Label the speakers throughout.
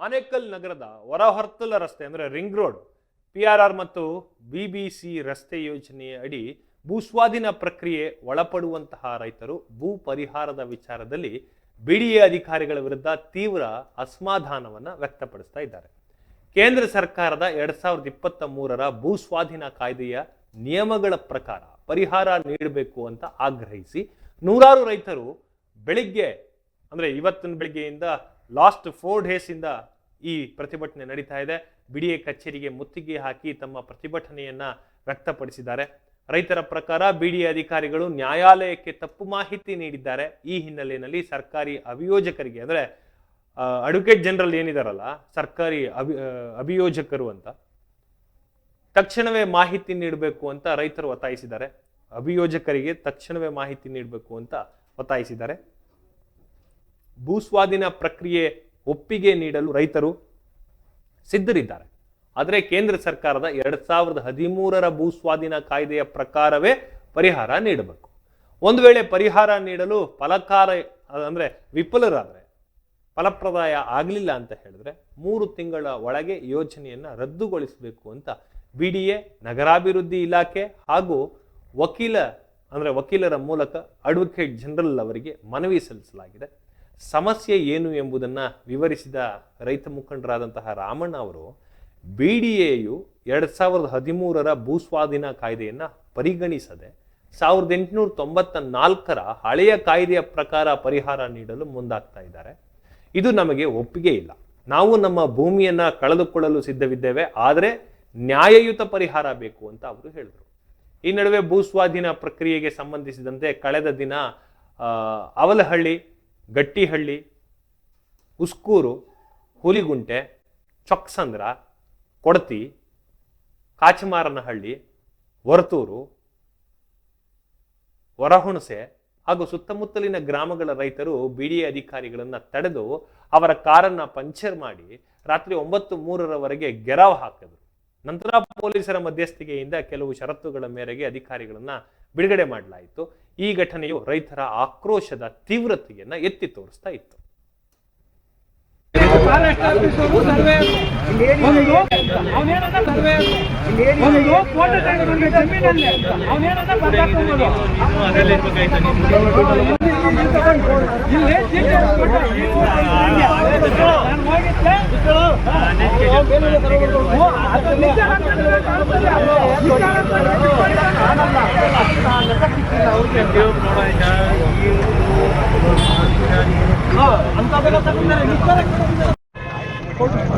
Speaker 1: ಆನೇಕಲ್ ನಗರದ ಹೊರಹೊರ್ತಲ ರಸ್ತೆ ಅಂದರೆ ring road P R R ಮತ್ತು ಬಿ ಬಿ ಸಿ ರಸ್ತೆ ಯೋಜನೆಯ ಅಡಿ ಭೂಸ್ವಾಧೀನ ಪ್ರಕ್ರಿಯೆ ಒಳಪಡುವಂತಹ ರೈತರು ಭೂ ಪರಿಹಾರದ ವಿಚಾರದಲ್ಲಿ ಬಿಡಿಎ ಅಧಿಕಾರಿಗಳ ವಿರುದ್ಧ ತೀವ್ರ ಅಸಮಾಧಾನವನ್ನು ವ್ಯಕ್ತಪಡಿಸ್ತಾ ಇದ್ದಾರೆ. ಕೇಂದ್ರ ಸರ್ಕಾರದ ಎರಡ್ ಸಾವಿರದ ಇಪ್ಪತ್ತ ಮೂರರ ಭೂ ಸ್ವಾಧೀನ ಕಾಯ್ದೆಯ ನಿಯಮಗಳ ಪ್ರಕಾರ ಪರಿಹಾರ ನೀಡಬೇಕು ಅಂತ ಆಗ್ರಹಿಸಿ ನೂರಾರು ರೈತರು ಬೆಳಿಗ್ಗೆ, ಅಂದ್ರೆ ಇವತ್ತಿನ ಬೆಳಿಗ್ಗೆಯಿಂದ ಲಾಸ್ಟ್ ಫೋರ್ ಡೇಸ್ ಇಂದ ಈ ಪ್ರತಿಭಟನೆ ನಡೀತಾ ಇದೆ. ಬಿಡಿಎ ಕಚೇರಿಗೆ ಮುತ್ತಿಗೆ ಹಾಕಿ ತಮ್ಮ ಪ್ರತಿಭಟನೆಯನ್ನ ವ್ಯಕ್ತಪಡಿಸಿದ್ದಾರೆ. ರೈತರ ಪ್ರಕಾರ ಬಿಡಿಎ ಅಧಿಕಾರಿಗಳು ನ್ಯಾಯಾಲಯಕ್ಕೆ ತಪ್ಪು ಮಾಹಿತಿ ನೀಡಿದ್ದಾರೆ. ಈ ಹಿನ್ನೆಲೆಯಲ್ಲಿ ಸರ್ಕಾರಿ ಅಭಿಯೋಜಕರಿಗೆ ಅಂದರೆ ಅಡ್ವೊಕೇಟ್ ಜನರಲ್ ಏನಿದಾರಲ್ಲ, ಸರ್ಕಾರಿ ಅಭಿ ಅಭಿಯೋಜಕರು ಅಂತ, ತಕ್ಷಣವೇ ಮಾಹಿತಿ ನೀಡಬೇಕು ಅಂತ ರೈತರು ಒತ್ತಾಯಿಸಿದ್ದಾರೆ. ಅಭಿಯೋಜಕರಿಗೆ ತಕ್ಷಣವೇ ಮಾಹಿತಿ ನೀಡಬೇಕು ಅಂತ ಒತ್ತಾಯಿಸಿದ್ದಾರೆ. ಭೂಸ್ವಾಧೀನ ಪ್ರಕ್ರಿಯೆ ಒಪ್ಪಿಗೆ ನೀಡಲು ರೈತರು ಸಿದ್ಧರಿದ್ದಾರೆ. ಆದರೆ ಕೇಂದ್ರ ಸರ್ಕಾರದ ಎರಡ್ ಸಾವಿರದ ಹದಿಮೂರರ ಭೂಸ್ವಾಧೀನ ಕಾಯ್ದೆಯ ಪ್ರಕಾರವೇ ಪರಿಹಾರ ನೀಡಬೇಕು. ಒಂದು ವೇಳೆ ಪರಿಹಾರ ನೀಡಲು ಫಲಕಾರ, ಅಂದ್ರೆ ವಿಫಲರಾದರೆ, ಫಲಪ್ರದಾಯ ಆಗಲಿಲ್ಲ ಅಂತ ಹೇಳಿದ್ರೆ ಮೂರು ತಿಂಗಳ ಒಳಗೆ ಯೋಜನೆಯನ್ನ ರದ್ದುಗೊಳಿಸಬೇಕು ಅಂತ ಬಿಡಿಎ, ನಗರಾಭಿವೃದ್ಧಿ ಇಲಾಖೆ ಹಾಗೂ ವಕೀಲ, ಅಂದ್ರೆ ವಕೀಲರ ಮೂಲಕ ಅಡ್ವೊಕೇಟ್ ಜನರಲ್ ಅವರಿಗೆ ಮನವಿ ಸಲ್ಲಿಸಲಾಗಿದೆ. ಸಮಸ್ಯೆ ಏನು ಎಂಬುದನ್ನು ವಿವರಿಸಿದ ರೈತ ಮುಖಂಡರಾದಂತಹ ರಾಮಣ್ಣ ಅವರು ಬಿ ಡಿ ಎಯು ಎರಡು ಸಾವಿರದ ಹದಿಮೂರರ ಭೂಸ್ವಾಧೀನ ಕಾಯ್ದೆಯನ್ನು ಪರಿಗಣಿಸದೆ ಸಾವಿರದ ಎಂಟುನೂರ ತೊಂಬತ್ತ ನಾಲ್ಕರ ಹಳೆಯ ಕಾಯ್ದೆಯ ಪ್ರಕಾರ ಪರಿಹಾರ ನೀಡಲು ಮುಂದಾಗ್ತಾ ಇದ್ದಾರೆ. ಇದು ನಮಗೆ ಒಪ್ಪಿಗೆ ಇಲ್ಲ. ನಾವು ನಮ್ಮ ಭೂಮಿಯನ್ನು ಕಳೆದುಕೊಳ್ಳಲು ಸಿದ್ಧವಿದ್ದೇವೆ, ಆದರೆ ನ್ಯಾಯಯುತ ಪರಿಹಾರ ಬೇಕು ಅಂತ ಅವರು ಹೇಳಿದರು. ಈ ನಡುವೆ ಭೂಸ್ವಾಧೀನ ಪ್ರಕ್ರಿಯೆಗೆ ಸಂಬಂಧಿಸಿದಂತೆ ಕಳೆದ ದಿನ ಅವಲಹಳ್ಳಿ ಗಟ್ಟಿಹಳ್ಳಿ ಉಸ್ಕೂರು ಹುಲಿಗುಂಟೆ, ಚೊಕ್ಸಂದ್ರ, ಕೊಡತಿ, ಕಾಚಮಾರನಹಳ್ಳಿ, ವರತೂರು, ವರಹುಣಸೆ ಹಾಗೂ ಸುತ್ತಮುತ್ತಲಿನ ಗ್ರಾಮಗಳ ರೈತರು ಬಿಡಿಎ ಅಧಿಕಾರಿಗಳನ್ನು ತಡೆದು ಅವರ ಕಾರನ್ನು ಪಂಚರ್ ಮಾಡಿ ರಾತ್ರಿ ಒಂಬತ್ತು ಮೂರರವರೆಗೆ ಗೆರಾವ್ ಹಾಕಿದ್ರು. ನಂತರ ಪೊಲೀಸರ ಮಧ್ಯಸ್ಥಿಕೆಯಿಂದ ಕೆಲವು ಷರತ್ತುಗಳ ಮೇರೆಗೆ ಅಧಿಕಾರಿಗಳನ್ನ ಬಿಡುಗಡೆ ಮಾಡಲಾಯಿತು. ಈ ಘಟನೆಯು ರೈತರ ಆಕ್ರೋಶದ ತೀವ್ರತೆಯನ್ನ ಎತ್ತಿ ತೋರಿಸ್ತಾ ಇತ್ತು.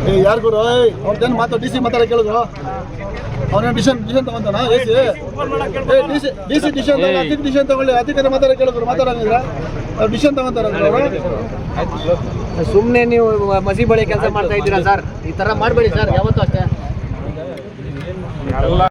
Speaker 2: ಏ ಯಾರು ಗುರು? ಅವ್ರದ್ದೇನು ಮಾತು ಡಿ ಸಿ ಮಾತಾಡ ಕೇಳಿದ್ರು ಅವನ ಡಿಸಿಷನ್ ಡಿಸಿಷನ್ ತಗೊಂತಾನ? A C? ಏ D C D C decision ತಗೊಳ್ಳಿ ಅಧಿಕ ಡಿಸಿಷನ್ ತಗೊಳ್ಳಿ ಅಧಿಕಾರಿ ಮಾತಾಡ ಕೇಳಿದ್ರು ಮಾತಾಡಂಗಿದ್ರ? ಅವ್ರು ಡಿಸಿಷನ್ ತಗೊಂತಾರ ಅವರು?
Speaker 3: ಸುಮ್ಮನೆ ನೀವು ಮಸಿ ಬಳಿ ಕೆಲಸ ಮಾಡ್ತಾ ಇದ್ದೀರಾ ಸರ್? ಈ ತರ ಮಾಡಬೇಡಿ ಸರ್. ಯಾವತ್ತೂ ಅಷ್ಟೇ.
Speaker 4: ಎಲ್ಲ